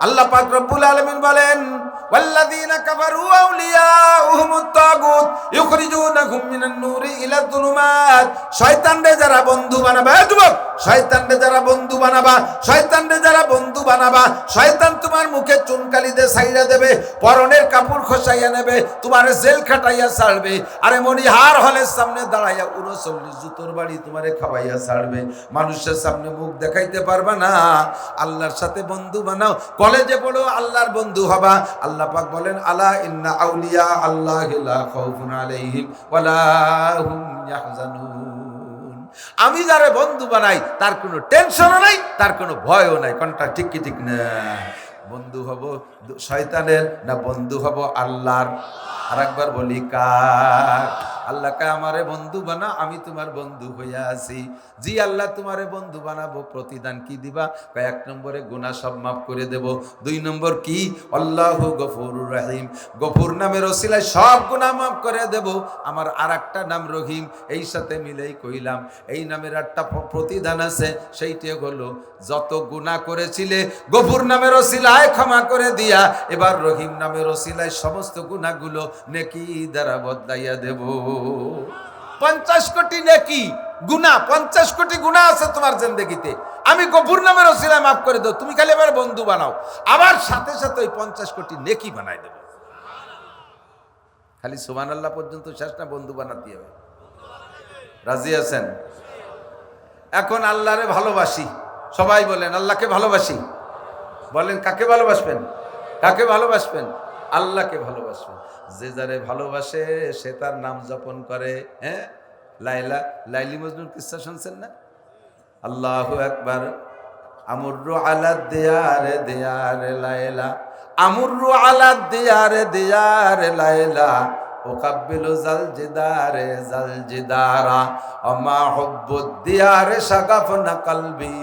আল্লাহ পাক রব্বুল আলমিন বলেন والذين كفروا أولياؤهم الطاغوت يخرجونهم من النور إلى الظلمات শয়তানরে যারা বন্ধু বানাবা এ যুবক শয়তানরে যারা বন্ধু বানাবা শয়তানরে যারা বন্ধু বানাবা শয়তান তোমার মুখে চুনকালি দিয়ে সাইরা দেবে পরনের কাপড় খসাইয়া নেবে তোমার জেল খাটাইয়া ছাড়বে আরে মনিহার হলের সামনে দাঁড়াইয়া উনচল্লিশ জুতোর বাড়ি তোমারে খাওয়াইয়া ছাড়বে মানুষের সামনে মুখ দেখাইতে পারবা না আল্লাহর সাথে বন্ধু বানাও কলেজে পড়ো আল্লাহর বন্ধু হবা আল্লাহ পাক বলেন, আলা ইন্না আউলিয়া আল্লাহ খাউফুন আলাইহিম ওয়ালা হুম ইয়াহজানুন। আমি যারে বন্ধু বানাই, তার কোনো টেনশনও নাই, তার কোনো ভয়ও নাই। কোনটা ঠিক কি ঠিক না? বন্ধু হব শয়তানের না বন্ধু হব আল্লাহর? আর একবার বলি কার? আল্লাহকে আমারে বন্ধু বানা, আমি তোমার বন্ধু হইয়া আছি। জি আল্লাহ, তোমারে বন্ধু বানাবো, প্রতিদান কি দিবা? এক নম্বরে গুনাহ সব মাফ করে দেব। দুই নম্বর কি? আল্লাহ গফুর রাহিম। গফুর নামের ওসিলায় সব গুনাহ মাফ করে দেব। আমার আর একটা নাম রহিম, এই সাথে মিলেই কইলাম। এই নামের একটা প্রতিদান আছে, সেইটি হলো, যত গুনাহ করেছিলে, গফুর নামের ওসিলায় ক্ষমা করে দিয়া, এবার রহিম নামের ওসিলায় সমস্ত গুনাহগুলো নেকি দ্বারা বদলাইয়া দেব। পঞ্চাশ কোটি নেকি গুনা পঞ্চাশ কোটি গুণা আছে তোমার জিন্দগিতে। আমি গফুর নামের ওসিলায় মাফ করে দেবো তুমি খালি এবার বন্ধু বানাও। আবার সাথে সাথে ওই পঞ্চাশ কোটি নেকি বানাই দেবো। খালি সুমান আল্লাহ পর্যন্ত শেষ না, বন্ধু বানাতে হবে। রাজি আছেন? এখন আল্লাহরে ভালোবাসি। সবাই বলেন, আল্লাহকে ভালোবাসি। বলেন, কাকে ভালোবাসবেন? কাকে ভালোবাসবেন? আল্লাহকে ভালোবাসবেন যে যারে ভালোবাসে, সে তার নাম জপন করে। হ্যাঁ? লাইলা, লাইলি মজনুর কিসা শুনছেন না? আল্লাহ একবার আমুর্রু আলা দেয়ারে দেয়ারে লাইলা। আমুর্রু আলা দেয়ারে দেয়ারে লাইলা। ওকাব্বিলু জাল জিদারে জাল জিদারা অমা হুব্বুদ দিয়ারে সাগাফ না কলবি।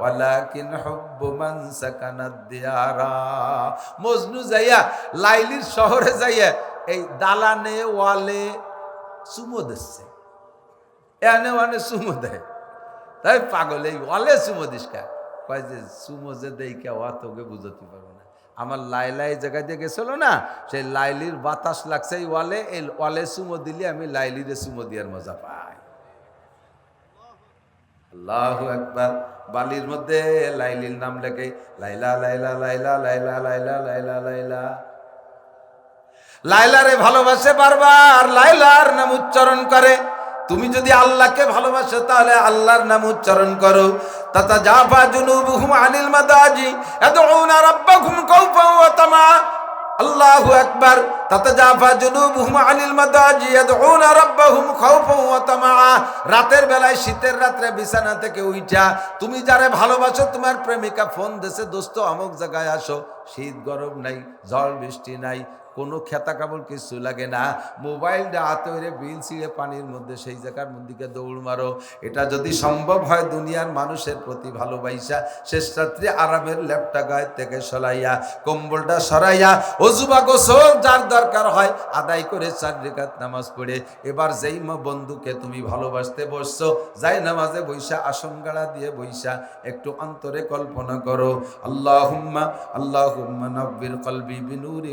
ওয়ালাকিন হুব্বু মান সাকানাদ দিয়ারা। মজনু যাইয়া, লাইলির শহরে যাইয়া, এই দালানে ওয়ালে চুমো দিচ্ছে। এনে ওয়ানে চুমো দেয়। তাই পাগল, এই ওয়ালে চুমো দিস কা? কয় যে, চুমো যে দেই কে, ওয়া তোকে বুঝতে পারব না। আমার লাইলা এই জায়গায় দিয়ে গেছিল না, সেই লাইলির বাতাস লাগছে এই ওয়ালে এই ওয়ালে চুমো দিলে আমি লাইলিরে চুমো দিয়ার মজা পাই। আল্লাহ একবার বালির মধ্যে লাইলির নাম লেখে, লাইলা লাইলা লাইলা লাইলা লাইলা লাইলা লাইলা। লাইলারে ভালোবাসে বারবার, লাইলার নাম উচ্চারণ করে। তুমি যদি আল্লাহকে ভালোবাসো, তাহলে আল্লাহর নাম উচ্চারণ করো। তাতা জাফা জুনুবুহুম আনিল মাদাজি, ইয়াদউনা রাব্বাহুম কাওফা ওয়া তামা। আল্লাহু আকবার। তাতা জাফা জুনুবুহুম আনিল মাদাজি ইয়াদউনা রাব্বাহুম খাউফাও ওয়া তামা রাতের বেলায়, শীতের রাত্রে বিছানা থেকে উঠা তুমি যারে ভালোবাসো, তোমার প্রেমিকা ফোন দেশে দোস্ত, অমুক জায়গায় আসো, শীত গরম নাই জল বৃষ্টি নাই কোনো খেতা কাপড় কিছু লাগে না। মোবাইলটা হইরে বিল ছিঁড়ে পানির মধ্যে সেই জায়গার মধ্যে দৌড় মারো। এটা যদি সম্ভব হয় দুনিয়ার মানুষের প্রতি ভালোবাসা, শেষ রাত্রে আরামের ল্যাপটা গায়ে থেকে সরাইয়া, কম্বলটা সরাইয়া অজুবা গোসল যার দরকার হয় আদায় করে চার রেখাত নামাজ পড়ে। এবার যেই বন্ধুকে তুমি ভালোবাসতে বসছো, যাই নামাজে বৈশা আসনগাড়া দিয়ে বৈশা, একটু অন্তরে কল্পনা করো। আল্লাহুম্মা আল্লাহুম্মা নব্বির কলবি বিনুরি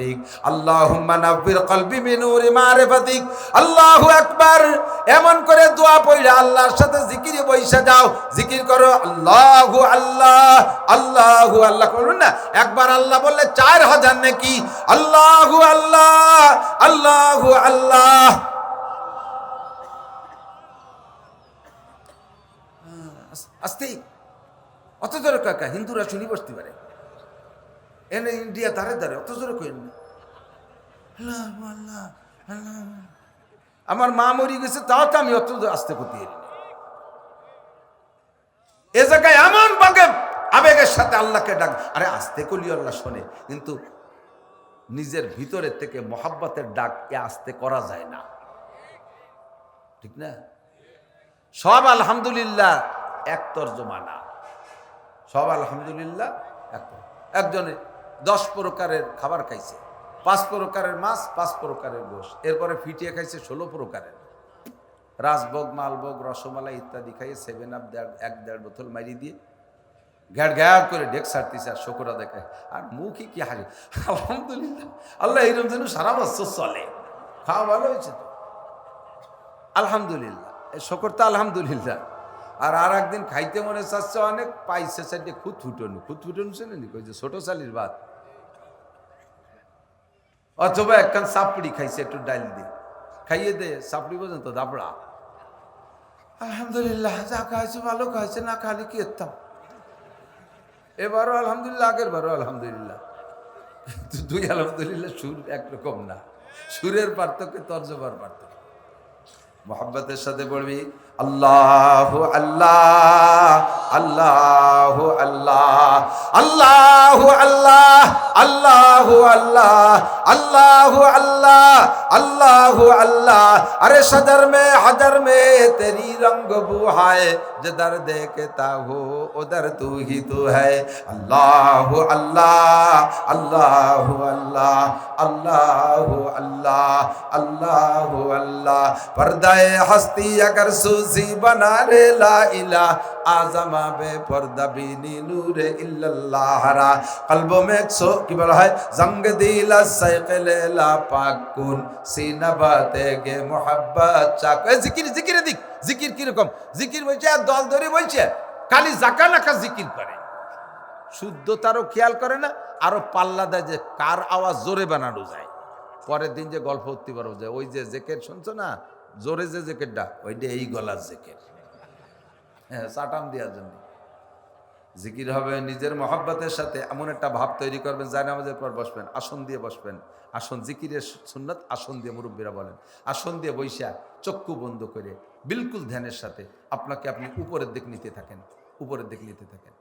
মারেফাতিক। আল্লাহুম্মা নব্বির কলবি বিনুরি মারেফাতিক। আল্লাহু আকবার। এমন করে দোয়া পড়ে আল্লাহর সাথে জিকিরে বৈশা যাও। জিকির করো, আল্লাহু আল্লাহ আল্লাহু আল্লাহ। করুন না? একবার আল্লাহ বললে চার হাজার নাকি? আল্লাহু আল্লাহ আল্লাহু আল্লাহ। আস্তে। অত জোরে কাকা হিন্দুরা শুনি বসতে পারে। এনে ইন্ডিয়া দাঁড়ে দাঁড়ে অত জোরে কইন না। আমার মা মরি গেছে, তাও তো আমি অত আসতে করতে এ জায়গায় এমন বাগে, আবেগের সাথে আল্লাহকে ডাক, আরে আসতে কলি আল্লাহ শোনে, কিন্তু নিজের ভিতরের থেকে মহাব্বতের ডাক এ আসতে করা যায় না। ঠিক না? সব আলহামদুলিল্লাহ এক তর্জমা না। সব আলহামদুলিল্লাহ এক একজনে দশ প্রকারের খাবার খাইছে। পাঁচ প্রকারের মাছ, পাঁচ প্রকারের গোশ। এরপরে ফিটিয়ে খাইছে ষোলো প্রকারের। রাজভোগ, মালভোগ, রসমালাই ইত্যাদি খাইয়ে সেভেন আপ দেড়, এক দেড় বোতল মারি দিয়ে গ্যাট গ্যাট করে ডেক সারতেছে আর শকুরা দেখায় আর মুখই কি হারি আলহামদুলিল্লাহ। আল্লাহ এইরকম যেন সারা বছর চলে। খাওয়া ভালো হয়েছে তো? আলহামদুলিল্লাহ। এই শকর তো আলহামদুলিল্লাহ। আর আর একদিন খাইতে মনে চাচ্ছে অনেক, পাইছে সাইডে খুদ ফুটনু। খুদ ফুটনু শুনেনি কই যে ছোট চালির ভাত। অথবা একখান সাপড়ি খাইছে, একটু ডাইল দিয়ে। খাইয়ে দে, সাপড়ি পর্যন্ত দাবড়া আলহামদুলিল্লাহ, যা খাইছে ভালো খাইছে, না খালি কি এতাম এবারও আলহামদুলিল্লাহ, আগের বারও আলহামদুলিল্লাহ। কিন্তু দুই আলহামদুলিল্লাহ সুর একরকম না। সুরের পার্থক্য তর্জমার পার্থক্য। মোহাম্মতের সাথে পড়বি अल्लाह अल्लाह अल्लाह अल्लाह अल्लाह अल्लाह अल्लाह अल्लाह अल्लाह अल्लाह अल्लाह अल्लाह। अरे सदर में, हदर में तेरी रंग बुहाए जिधर देखता हो, उधर तू ही तू है। अल्लाह अल्लाह अल्लाह अल्लाह अल्लाह अल्लाह अल्लाह अल्लाह। पर्दाए हस्ती अगर सूज সাইকেলে জিকির জিকির দিক জিকির জিকির বলছে দল ধরে বলছে, খালি জাকানাকা জিকির করে। শুদ্ধতারও খেয়াল করে না, আরও পাল্লা দেয় যে কার আওয়াজ জোরে বানানো যায়। পরের দিন যে গল্প উঠতে পারো যে, ওই যে জেকেট শুনছো না? জোরে যে জেকেরটা ওইটা এই গলার জেকের হ্যাঁ চাটাম দেওয়ার জন্য। জিকির হবে নিজের মহাব্বতের সাথে, এমন একটা ভাব তৈরি করবেন যাই নামাজের পর বসবেন, আসন দিয়ে বসবেন। আসন, জিকিরের সুন্নত, আসন দিয়ে মুরব্বীরা বলেন। আসন দিয়ে বৈশা, চক্ষু বন্ধ করে, বিলকুল ধ্যানের সাথে আপনাকে আপনি উপরের দিক নিতে থাকেন, উপরের দিক নিতে থাকেন।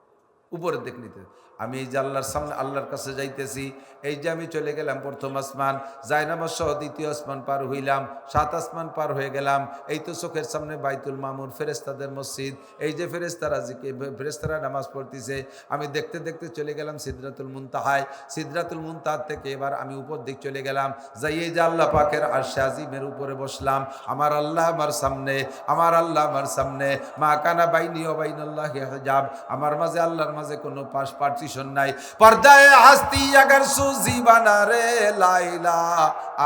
উপরের দিক নিতে। আমি এই যে আল্লাহর সামনে, আল্লাহর কাছে যাইতেছি, এই যে আমি চলে গেলাম প্রথম আসমান জায়নামাজ সহ দ্বিতীয় আসমান পার হইলাম, সাত আসমান পার হয়ে গেলাম, এই তো চোখের সামনে বাইতুল মামুর ফেরেস্তাদের মসজিদ, এই যে ফেরেস্তারা ফেরেস্তারা নামাজ পড়তেছে, আমি দেখতে দেখতে চলে গেলাম সিদ্রাতুল মুনতাহায়, সিদ্রাতুল মুনতাহার থেকে এবার আমি উপর দিক চলে গেলাম যাই এই যে আল্লাহ পাকের আশা আজিমের উপরে বসলাম, আমার আল্লাহ আমার সামনে, আমার আল্লাহ আমার সামনে, মা কানা বাইনি ও বাইনাল্লাহ হিজাব, আমার মাঝে আল্লাহর মাঝে কোনো পাশ পার্টিশন নাই। পর্দায় হাস্তি আগার সুজি বানা রে লাইলা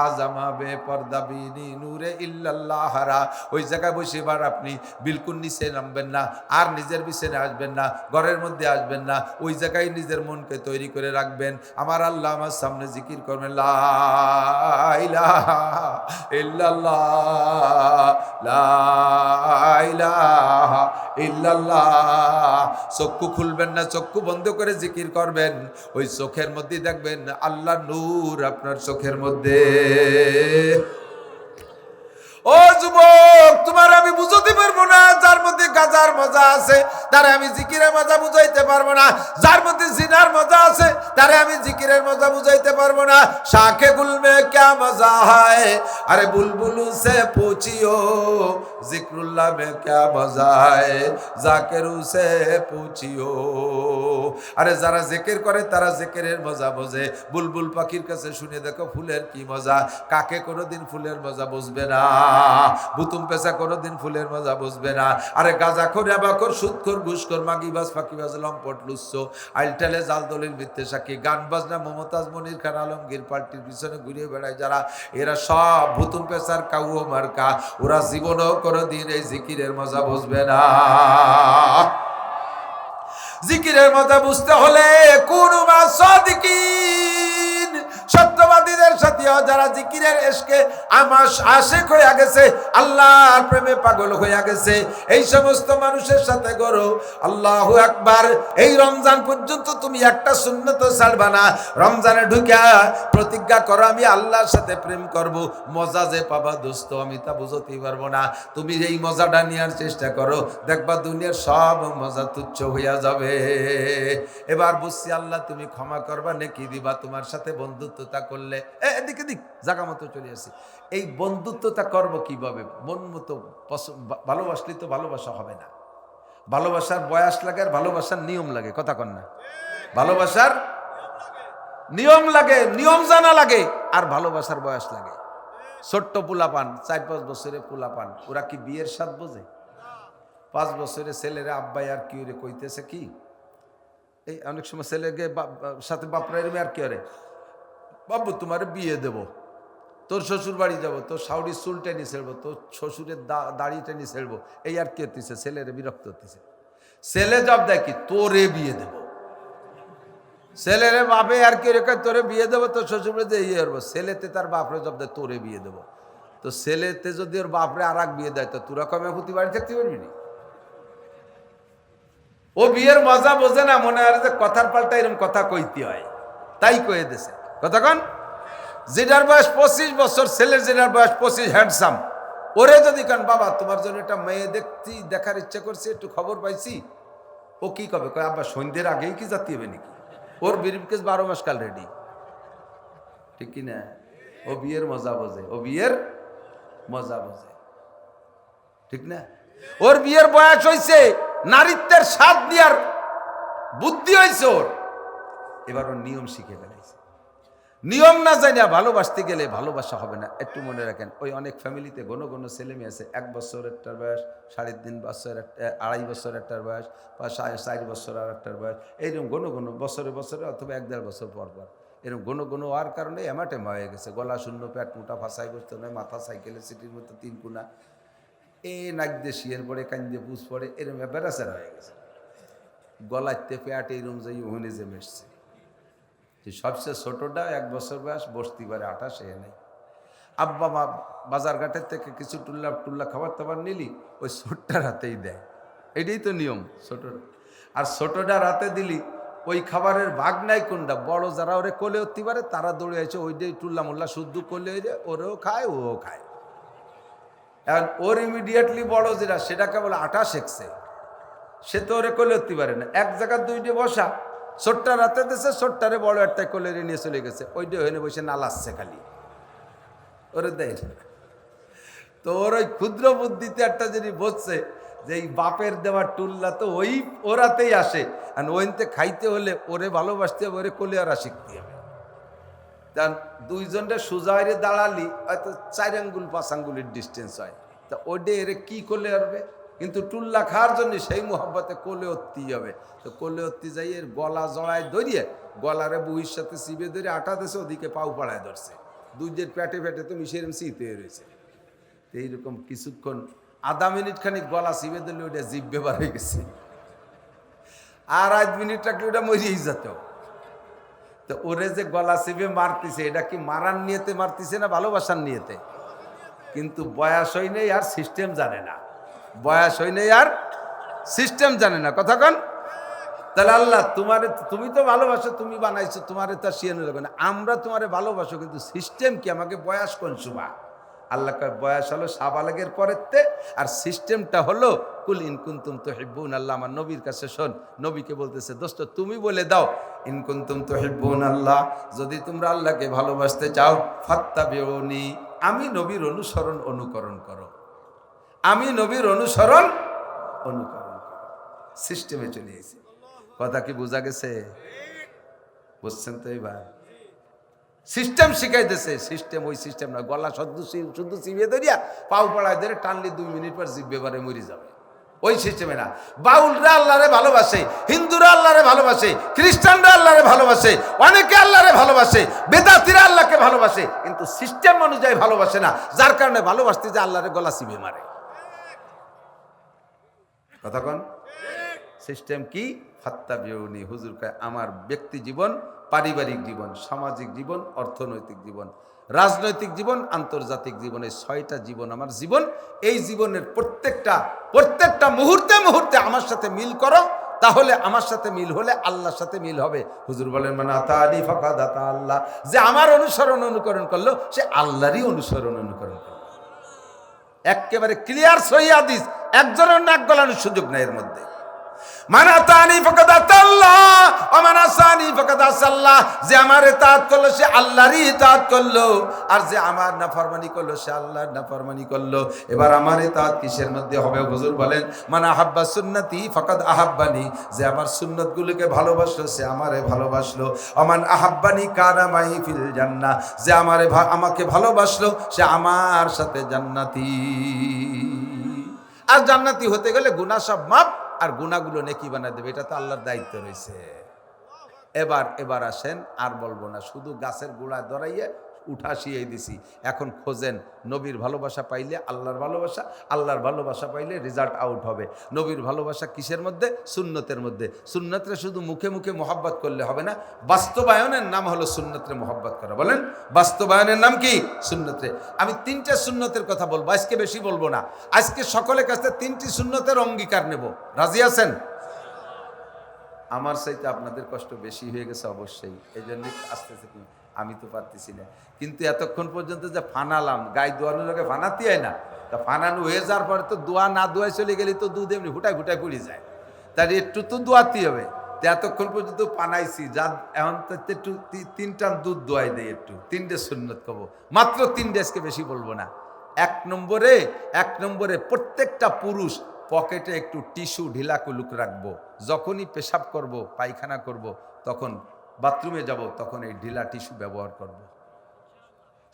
আজামা বে পর্দা বিনি নূরে ইল্লাল্লাহ হারা ওই জায়গায় বসে এবার আপনি বিলকুল নিচে নামবেন না, আর নিজের বিছানে আসবেন না, ঘরের মধ্যে আসবেন না, ওই জায়গায় নিজের মনকে তৈরি করে রাখবেন। আমার আল্লাহ আমার সামনে জিকির করবেন লাইলা ইল্লাল্লাহ, লা ইলাহা চক্ষু খুলবেন না, চক্ষু বন্ধ করে জিকির করবেন। ওই চোখের মধ্যে দেখবেন আল্লাহ নূর আপনার চোখের মধ্যে। ও যুবক, তোমার আমি বুঝতে পারব না, যার মধ্যে গাজার মজা আছে, তারে আমি জিকিরের মজা বুঝাইতে পারব না। যার মধ্যে জিনার মজা আছে, তারে আমি জিকিরের মজা বুঝাইতে পারব না। শাখে গুলমে ক্যা মজা হয়? আরে বুলবুলু সে পুছিও, জিক্রুল্লাহ মে ক্যা মজা হয়? জাকেরু সে পুছিও। আরে যারা জেকের করে, তারা জেকেরের মজা বোঝে। বুলবুল পাখির কাছে শুনে দেখো ফুলের কি মজা। কাকে কোনোদিন ফুলের মজা বুঝবে না। বুতুম পেশা কোনোদিন ফুলের মজা বুঝবে না। আরে গাজা খোর আবাকর সুৎখোর ঘুষখোর মাগিবাজ ফাঁকিবাজ লম্পট লুচ্ছ। আইলটালে জাল দলিল মিথ্যে সাক্ষী। গান বাজনা মমতাজ মনির খান আলমগীর পার্টির পিছনে ঘুরে বেড়ায় যারা। এরা সব ভুতুম পেশার কাউ মার্কা। ওরা জীবনও কোনোদিন এই জিকিরের মজা বুঝবে না। জিকিরের মজা বুঝতে হলে কোন সত্যবাদীদের সাথে যারা জিকিরের এসকে আমার আশেক হয়ে গেছে, আল্লাহর প্রেমে পাগল হয়ে গেছে, এই সমস্ত মানুষের সাথে করো। আল্লাহ একবার এই রমজান পর্যন্ত তুমি একটা শূন্যত ছাড়বা না। রমজানে ঢুকা প্রতিজ্ঞা করো, আমি আল্লাহর সাথে প্রেম করব। মজা যে পাবা দোস্ত, আমি তা বুঝতেই পারব না। তুমি এই মজাটা নেওয়ার চেষ্টা করো, দেখবা দুনিয়ার সব মজা তুচ্ছ হইয়া যাবে। এবার বুঝছি আল্লাহ, তুমি ক্ষমা করবা, নাকি দিবা, তোমার সাথে বন্ধুত্বতা করলে। এদিকে দিক জাগা মতো চলে আসি। এই বন্ধুত্বতা করব কীভাবে? মন মতো ভালোবাসলে তো ভালোবাসা হবে না। ভালোবাসার বয়স লাগে আর ভালোবাসার নিয়ম লাগে, কথা কন না। ভালোবাসার নিয়ম লাগে, নিয়ম জানা লাগে আর ভালোবাসার বয়স লাগে। ছোট্ট পোলাপান, চার পাঁচ বছরে পোলাপান, ওরা কি বিয়ের স্বাদ বোঝে? পাঁচ বছরে ছেলেরা আব্বাই আর কি কইতেছে কি? এই অনেক সময় ছেলেকে সাথে বাপরা এরমে আর কি বাবু, তোমার বিয়ে দেব। তোর শ্বশুর বাড়ি যাব, তোর শাউরির চুল টেনে ছেড়বো তোর শ্বশুরের দাড়ি টেনে ছেড়বো এই আর কি হতেছে ছেলেরে বিরক্ত হতেছে ছেলে জব দেয় কি তোরে বিয়ে দেব। ছেলেরে বাপে আর কি রেখে তোরে বিয়ে দেবো, তোর শ্বশুর বাড়িতে ইয়ে করব ছেলেতে তার বাপরে জব দেয়, তোরে বিয়ে দেবো। তো ছেলেতে যদি ওর বাপরে আর বিয়ে দেয়, তো তোরা কমে হুতি বাড়ি থাকতে পারবি না? ও বিয়ের মজা বোঝে না, মনে হয় যে কথার পাল্টা এরকম কথা কইতে হয়। তাই কয়ে দেছে। কন? যেটার বয়স পঁচিশ বছর, ছেলের যেটার বয়স পঁচিশ হ্যান্ডসাম ওরে যদি কান, বাবা, তোমার জন্য একটা মেয়ে দেখছি দেখার ইচ্ছা করছে, একটু খবর পাইছি। ও কি কবে? কয়, আব্বা, সন্ধ্যের আগেই কি জাতি হবে নাকি? ওর বিরিফকেস বারো মাস কাল রেডি ঠিক কি না? ও বিয়ের মজা বোঝে, ও বিয়ের মজা বোঝে। ঠিক না? ওর বিয়ের বয়স হয়েছে নারীত্বের স্বাদ দিয়ার বুদ্ধি হয়েছে ওর। এবার ওর নিয়ম শিখে ফেলাইছে নিয়ম না জানিয়া ভালোবাসতে গেলে ভালোবাসা হবে না। একটু মনে রাখেন, ওই অনেক ফ্যামিলিতে ঘন ঘন ছেলে মেয়ে আছে। এক বছর একটার বয়স, সাড়ে তিন বছর আড়াই বছর একটার বয়স বা সাড়ে চার বছর আর একটার বয়স, এইরকম ঘন ঘন বছরে বছরে অথবা এক দেড় বছর পর পর। এরকম ঘন ঘন হওয়ার কারণে এমাটেমা হয়ে গেছে। গলা শূন্য প্যাট মোটা, ফাঁসাই বসতে নয়, মাথা সাইকেলে, সিটির মতো তিন কুনা। এ নাক দিয়ে শিয়ের পরে দিয়ে পুষ পড়ে, এরকম বেড়াচেরা হয়ে গেছে গলাতে প্যাট এইরকম যাই ওখানে যে মেশছে। যে সবচেয়ে ছোটটা এক বছর বয়স, বসতি পারে সে নেই। আব্বা মা বাজার ঘাটের থেকে কিছু টুল্লা টুল্লা খাবার টাবার নিলি, ওই ছোটটার রাতেই দেয়। এটাই তো নিয়ম, ছোট আর ছোটটার রাতে দিলি, ওই খাবারের ভাগ নাই কোনটা? বড় যারা ওরে কোলে উঠতে পারে, তারা দৌড়ে আছে ওই ওইটাই টুল্লা মোল্লা শুদ্ধ কোলে ওই যে ওরেও খায়, ও খায়। এখন ওর ইমিডিয়েটলি বড় যেটা, সেটাকে বলে আটা শেখছে সে তো ওরে কোলে উঠতে পারে না। এক জায়গার দুইটে বসা ছোট্টা রাতে দেশে ছোট্টারে বড় একটা কোলে নিয়ে চলে গেছে। ওইটা হয়ে বসে নালাচ্ছে খালি। ওরে দেয় তো ওর ওই ক্ষুদ্র বুদ্ধিতে একটা জিনিস বসছে, যে এই বাপের দেওয়ার টুল্লা তো ওই ওরাতেই আসে। আর ওইতে খাইতে হলে ওরে ভালোবাসতে হবে, ওরে কোলে ওরা শিখতে হবে। কারণ দুইজনটা সোজা হয়ে দাঁড়ালি, হয়তো চার আঙ্গুল, পাঁচ আঙ্গুলের ডিস্টেন্স হয়। তা ওডে এরে কি করলে পারবে কিন্তু টুল্লা খাওয়ার জন্য সেই মোহাম্মতে কোলে অত্তি হবে তো কোলে অত্তি যাই এর গলা জড়ায় ধরিয়ে গলারে বুহির সাথে চিবে ধরে আটা দেশে ওদিকে পাও পাড়ায় ধরছে। দুইজের পেটে পেটে তো মিশের শীতে রয়েছে। এইরকম কিছুক্ষণ, আধা মিনিট খানিক গলা চিবে দিলে ওইটা জিভ ব্যবহার হয়ে গেছে। আর আধ মিনিট রাখলে ওটা মরিয়েই যেত। তো ওরে যে গলা চিবে মারতেছে, এটা কি মারার নিয়েতে মারতেছে না ভালোবাসার নিয়েতে? কিন্তু বয়স হয় নেই আর সিস্টেম জানে না। বয়স হয় নেই আর সিস্টেম জানে না। কথা কন। তাহলে আল্লাহ তোমারে, তুমি তো ভালোবাসো, তুমি বানাইছো, তোমারে তো শিয়ানো লাগবে না। আমরা তোমারে ভালোবাসো, কিন্তু সিস্টেম কি? আমাকে বয়স কোন সুবা আল্লাহ বয়স হলো সাবালেগের পরেতে আর সিস্টেমটা হলো, কুল ইনকুন্তুম তো হিব্বুন আল্লাহ আমার নবীর কাছে শোন, নবীকে বলতেছে, দোস্ত, তুমি বলে দাও ইনকুন্তুম তো হিব্বুন আল্লাহ, যদি তোমরা আল্লাহকে ভালোবাসতে চাও ফাত্তা বেউনি আমি নবীর অনুসরণ, অনুকরণ করো। আমি নবীর অনুসরণ অনুকরণ সিস্টেমে চলে এসেছি। কথা কি বোঝা গেছে? বুঝছেন তো এবার? সিস্টেম শিখাইতেছে। সিস্টেম ওই সিস্টেম না গলা শুদ্ধ শুদ্ধ চিবিয়ে ধরিয়া পাউ পড়ায় ধরে টানলে দুই মিনিট পর জিব্বে বারে মরি যাবে। ওই সিস্টেমে না। বাউলরা আল্লাহরে ভালোবাসে, হিন্দুরা আল্লাহরে ভালোবাসে, খ্রিস্টানরা আল্লাহরে ভালোবাসে, অনেকে আল্লাহরে ভালোবাসে, বেদাতিরা আল্লাহকে ভালোবাসে। কিন্তু সিস্টেম অনুযায়ী ভালোবাসে না। যার কারণে ভালোবাসতে যে আল্লাহরে গলা চিবে মারে। কন সিস্টেম কি? ফাত্তা বিউনি হুজুর কয়, আমার ব্যক্তি জীবন, পারিবারিক জীবন, সামাজিক জীবন, অর্থনৈতিক জীবন, রাজনৈতিক জীবন, আন্তর্জাতিক জীবন, এই ছয়টা জীবন আমার জীবন। এই জীবনের প্রত্যেকটা প্রত্যেকটা মুহূর্তে মুহূর্তে আমার সাথে মিল করো, তাহলে আমার সাথে মিল হলে আল্লাহর সাথে মিল হবে। হুজুর বলেন মানে আতানি ফাঁকা দাতা আল্লাহ। যে আমার অনুসরণ অনুকরণ করল, সে আল্লাহরই অনুসরণ অনুকরণ করল। একেবারে ক্লিয়ার সহি হাদিস। একজনের নাক গলানোর সুযোগ নেই এর মধ্যে। আমার করল আর যে আমার করল, সে করল। এবার আমার কিসের মধ্যে হবে বলেন যে আমার ভালোবাসলো, সে আমারে ভালোবাসলো। অমান আহাব্বানি কানা মাই ফিল জান্নাহ যে আমারে আমাকে ভালোবাসলো, সে আমার সাথে জান্নাতি। আর জান্নাতি হতে গেলে গুণা সব মাপ আর গুণাগুলো নেকি বানায় দেবে, এটা তো আল্লাহর দায়িত্ব রয়েছে। এবার এবার আসেন, আর বলব না, শুধু গাছের গোড়ায় দড়াইয়ে উঠাসিয়ে দিছি। এখন খোঁজেন, নবীর ভালোবাসা পাইলে আল্লাহর ভালোবাসা আল্লাহর ভালোবাসা পাইলে রেজাল্ট আউট হবে। নবীর ভালোবাসা কিসের মধ্যে? সুন্নতের মধ্যে। সুন্নতরে শুধু মুখে মুখে মোহাব্বত করলে হবে না, বাস্তবায়নের নাম হলো সুন্নতরে মোহাব্বত করা। বলেন, বাস্তবায়নের নাম কি? সুন্নতরে। আমি তিনটে সুন্নতের কথা বলব, আজকে বেশি বলব না। আজকে সকলের কাছে তিনটি সুন্নতের অঙ্গীকার নেব। রাজি আছেন? আমার চাইতে আপনাদের কষ্ট বেশি হয়ে গেছে অবশ্যই এই জন্যই আসতেছে। কি আমি তো পারতেছি না। কিন্তু এতক্ষণ পর্যন্ত যে ফানালাম গাই দোয়ানোর লোকে ফানাতে হয় না। তা ফানানো হয়ে যাওয়ার পরে তো দোয়া না দোয়ায় চলে গেলে তো দুধ এমনি হুটায় হুটায় পড়ে যায়। তার একটু তো দোয়াতে হবে। তো এতক্ষণ পর্যন্ত পানাইছি, যা এখন একটু তিনটা দুধ দোয়াই দেয় একটু। তিনটে সুন্নত কব। মাত্র তিনটে আজকে বেশি বলব না। এক নম্বরে এক নম্বরে প্রত্যেকটা পুরুষ পকেটে একটু টিস্যু ঢিলা কুলুক রাখব। যখনই পেশাব করব, পায়খানা করব, তখন বাথরুমে যাব, তখন এই ঢিলা টিস্যু ব্যবহার করব।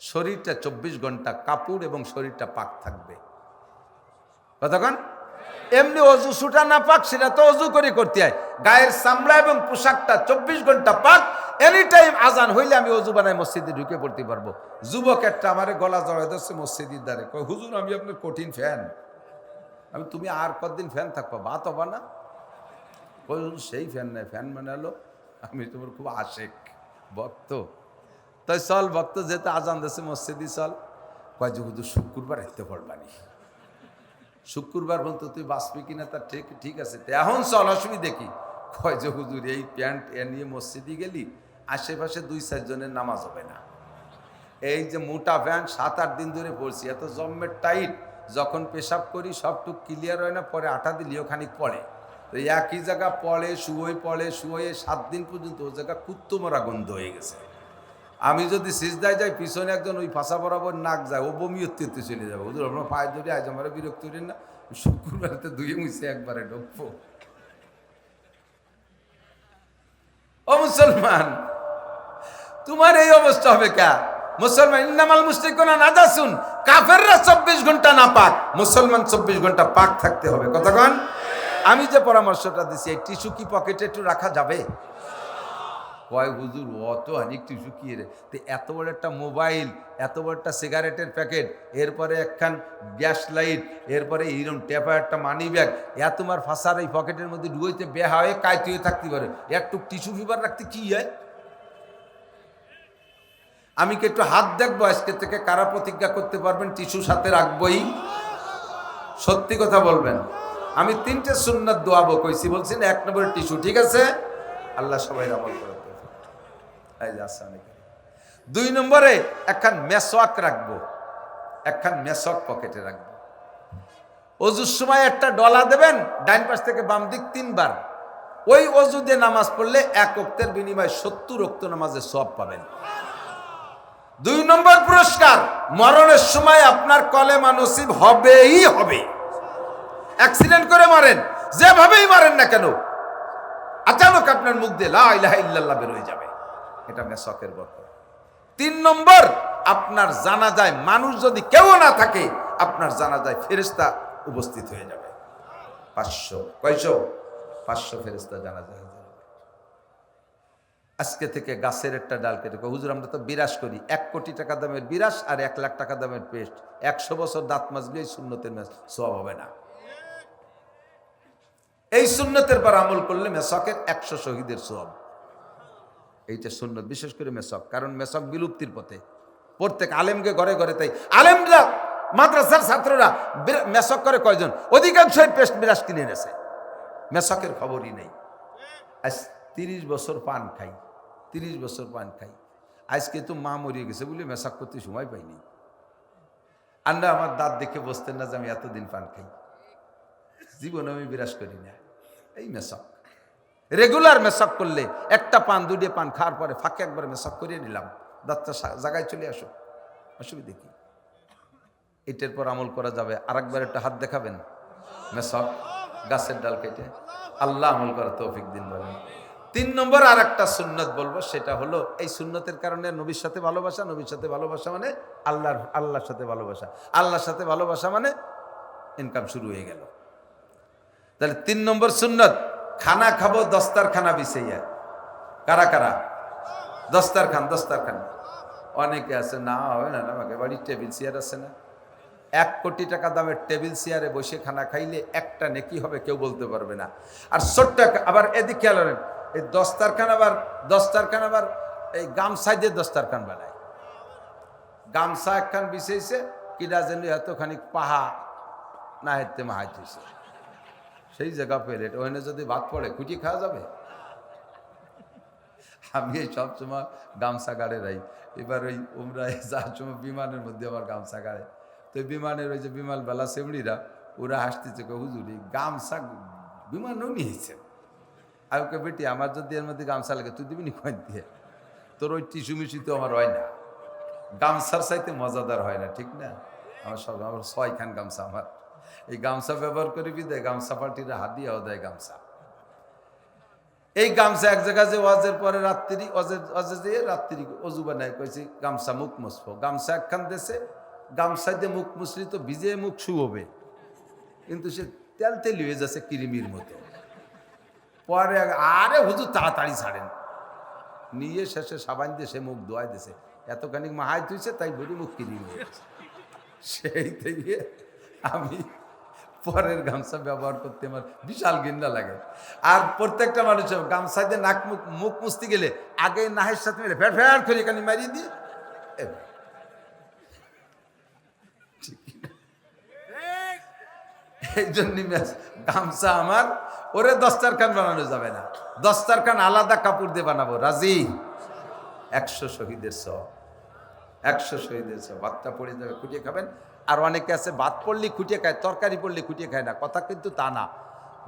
শরীরটা চব্বিশ ঘণ্টা কাপড় এবং শরীরটা পাক থাকবে। কতক্ষণ এমনি অজু সুটা না পাক, সেটা তো অজু করে করতে হয়। গায়ের চামড়া এবং পোশাকটা চব্বিশ ঘণ্টা পাক এনি টাইম আজান হইলে আমি অজু বানাই মসজিদে ঢুকে পড়তে পারব। যুবক একটা আমারে গলা জড়াই ধরছে মসজিদের দ্বারে হুজুর, আমি আপনার কঠিন ফ্যান। আমি, তুমি আর কতদিন ফ্যান থাকব? বাত হবা না? সেই ফ্যান নাই। ফ্যান মানে হলো আমি তোমার খুব আশেক ভক্ত। তাই চল, ভক্ত যেতে আজান দেশে মসজিদি চল। কয় যে, হুজুর, শুক্রবার আসতে পারবানি শুক্রবার পর্যন্ত তুই বাঁচবি কিনা তার ঠিক ঠিক আছে। এখন চল, অসুবিধে কি কয় যে, হুজুর, এই প্যান্ট এ নিয়ে মসজিদে গেলি, আশেপাশে দুই চারজনের নামাজ হবে না। এই যে মোটা প্যান্ট, সাত আট দিন ধরে পড়ছি এত জম্মের টাইট, যখন পেশাব করি সবটুক ক্লিয়ার হয় না, পরে আটা দিলেও খানিক পড়ে। তো একই জায়গা পড়ে শুয়োই পড়ে, শুয়োয়ে সাত দিন পর্যন্ত ওই জায়গা কুত্তো মরা গন্ধ হয়ে গেছে। আমি যদি সিজদায় যাই, পিছনে একজন ওই ফাঁসা বরাবর নাক যায়, ও বমি উত্তেতে চলে যাবে। হুজুর, আপনার পায়ে ধরে আজ আমার বিরক্ত করেন না, শুক্রবারতে দুয়ে মুছে একবারে ঢুকবো। ও মুসলমান, তোমার এই অবস্থা হবে কা? মুসলমান, ইন্নামাল মুসলিকুনা নাজাসুন, কাফেররা চব্বিশ ঘণ্টা না পাক মুসলমান চব্বিশ ঘণ্টা পাক থাকতে হবে। কতক্ষণ আমি যে পরামর্শটা দিছি, এই টিস্যু কি পকেটে একটু রাখা যাবে? কয়, হুজুর, অত অনেক টিস্যু কি রে? তো এত বড় একটা মোবাইল, এত বড় একটা সিগারেটের প্যাকেট, এরপরে একখান গ্যাস লাইট, এরপরে এইরকম টেপা একটা মানি ব্যাগ, এ তোমার ফাঁসার এই পকেটের মধ্যে ডুবইতে বেহা হয়ে কাইতে হয়ে থাকতে পারে। একটু টিস্যু পেপার রাখতে কি হয় আমি কি একটু হাত দেখব আজকে থেকে? কারা প্রতিজ্ঞা করতে পারবেন টিস্যু সাথে রাখবই? সত্যি কথা বলবেন। আমি তিনটে সুন্নাত দোয়াবো, কইছি, বলছি এক নম্বরে টিস্যু, ঠিক আছে? আল্লাহ সবাই আমল করে এই যে। দুই নম্বরে, একখান মেসওয়াক রাখব, একখান মেসওয়াক পকেটে রাখব। অজুর সময় একটা ডলা দেবেন, ডাইন পাশ থেকে বাম দিক তিনবার। ওই অজু দিয়ে নামাজ পড়লে এক অক্তের বিনিময়ে সত্তর অক্ত নামাজের সব পাবেন। দুই নম্বর পুরস্কার, মরণের সময় আপনার কলেমা নসিব হবেই হবে। অ্যাক্সিডেন্ট করে মারেন, যেভাবেই মারেন না কেন, আচানক আপনার মুখ দিয়ে লা ইলাহা ইল্লাল্লাহ বেরোয় যাবে। এটা মেসকের বরকত। তিন নম্বর, আপনার জানা যায় মানুষ যদি কেউ না থাকে, আপনার জানা যায় ফেরেস্তা উপস্থিত হয়ে যাবে। পাঁচশো, কয়শো? পাঁচশো ফেরেস্তা জানা যায় আজকে থেকে গাছের একটা ডাল কেটে হুজুর, আমরা তো বিরাস করি। এক কোটি টাকা দামের বিরাস আর এক লাখ টাকা দামের পেস্ট। একশো বছর দাঁত মাজলে এই শূন্যতের ম্যাচ সব হবে না। এই সুন্নতের পর আমল করলে মেসকের একশো শহীদের সব এইটা সুন্নত, বিশেষ করে মেসক, কারণ মেসক বিলুপ্তির পথে। প্রত্যেক আলেমকে ঘরে ঘরে তাই, আলেমরা, মাদ্রাসার ছাত্ররা মেসক করে কয়জন? অধিকাংশই পেস্ট বিরাস কিনে নেছে মেসকের খবরই নেই। আজ তিরিশ বছর পান খাই, তিরিশ বছর পান খাই। আজকে তো মা মরিয়ে গেছে বলে মেসাক করতে সময় পাইনি। আন্না আমার দাঁত দেখে বসতেন না যে আমি এতদিন পান খাই। জীবনে আমি বিরাজ করি না। এই মেশক। রেগুলার মেশক করলে একটা পান, দুইটে পান খাওয়ার পরে ফাঁকে একবার মেশক করিয়ে নিলাম। দাঁতটা জায়গায় চলে আসো। অসুবিধে কি? এটার পর আমল করা যাবে। আর একবার একটা হাত দেখাবেন। মেশক, গাছের ডাল কেটে। আল্লাহ আমল করা তৌফিক দিন বলেন। তিন নম্বর আর একটা সুন্নত বলব, সেটা হলো এই সুন্নতের কারণে নবীর সাথে ভালোবাসা, নবীর সাথে ভালোবাসা মানে আল্লাহর আল্লাহর সাথে ভালোবাসা। আল্লাহর সাথে ভালোবাসা মানে ইনকাম শুরু হয়ে গেল। তাহলে তিন নম্বর সুন্নত, খানা খাব দস্তার খানা বিছাইয়া। কারা কারা? দস্তার খান দস্তার খান অনেকে আছে, না হবে না আমাকে বাড়ির টেবিল চেয়ার আছে না। এক কোটি টাকা দামের টেবিল চেয়ারে বসে খানা খাইলে একটা নেকি হবে, কেউ বলতে পারবে না। আর ছোট্ট আবার এদিকে খেয়াল এই দস্তারখান আবার দস্তারখান আবার এই গামছা দিয়ে দস্তারখান বানায়। গামছা একখান বিছাইছে কিনা যেন এতখানি পাহা না হেঁটতে মাহাইতেছে সেই জায়গা পেলে ওখানে যদি ভাত পড়ে, খুঁটি খাওয়া যাবে? আমি সবসময় গামছা গাড়ে রাই। এবার ওই উমরায় যাওয়ার সময় বিমানের মধ্যে আমার গামছা গাড়ে। তো বিমানের ওই যে বিমান বেলা সেমড়িরা ওরা হাসতেছে কো হুজুরি গামছা বিমানও নিয়েছে। আমি কে বেটি, আমার যদি এর মধ্যে গামছা লাগে, তুই দিবি নি দিয়ে? তোর ওই টিসু মিসু তো আমার হয় না। গামছার চাইতে মজাদার হয় না, ঠিক না? আমার সব, আমার ছয়খান গামছা আমার। এই গামছা ব্যবহার করি বিদায় গামছা পাল্টিরা হাত দিয়েও দেয় গামছা। এই গামছা এক জায়গায় যে ওয়াজের পরে রাত্রি অজের অজে দিয়ে রাত্রি অজু বানায়, কইছি গামছা মুখ মুছবো। গামছা একখান দেশে গামছা দিয়ে মুখ মুছলি তো ভিজে মুখ শুভবে কিন্তু সে তেল তেলি হয়ে যাচ্ছে কিরিমির মতো। পরে আরে হুজুর তাড়াতাড়ি ছাড়েন। নিয়ে শেষে সাবান দিয়ে সে মুখ ধোয়াই দিছে। এতখানি মাহাই তুইছে তাই বলি মুখ কিরিম সেই থেকে আমি পরের গামছা ব্যবহার করতে আমার বিশাল গিন্না লাগে। আর প্রত্যেকটা মানুষ গামছা দিয়ে নাক, মুখ মুখ মুছতে গেলে আগে নাহের সাথে মিলে ফের ফের করে এখানে মারিয়ে দিই? এই জন্য গামছা আমার, ওরে দস্তারখান বানানো যাবে না। দস্তারখান আলাদা কাপড় দিয়ে বানাবো, রাজি? একশো শহীদের সব, একশো শহীদের সব। ভাতটা পড়ে যাবে, খুঁটিয়ে খাবেন। আর অনেকে আছে, ভাত পড়লে খুঁটিয়ে খায়, তরকারি পড়লে খুঁটিয়ে খায় না, কথা কিন্তু তা না।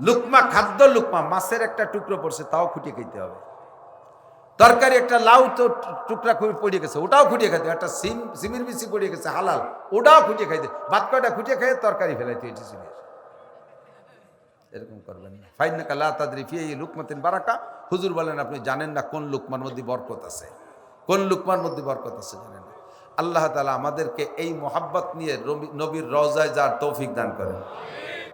লুকমা, খাদ্য লুকমা, মাছের একটা টুকরো পড়ছে, তাও খুঁটিয়ে খেতে হবে। তরকারি একটা লাউ তো টুকরা করে পড়িয়ে গেছে, ওটাও খুঁটিয়ে খাইতে। একটা সিম, সিমির বিচি পড়িয়ে গেছে, হালাল, ওটাও খুঁটিয়ে খাইতে ভাত কয়টা খুঁটিয়ে খাইয়ে তরকারি ফেলাইতে এটি ছিল এরকম করবেন না। ফাইন না কালা তাদের ফিয়ে লুকমাতিন বারাকা। হুজুর বলেন, আপনি জানেন না কোন লুকমার মধ্যে বরকত আছে? কোন লুকমার মধ্যে বরকত আছে জানেন আল্লাহ তালা আমাদেরকে এই মোহাব্বত নিয়ে নবীর রওজায় যার তৌফিক দান করেন।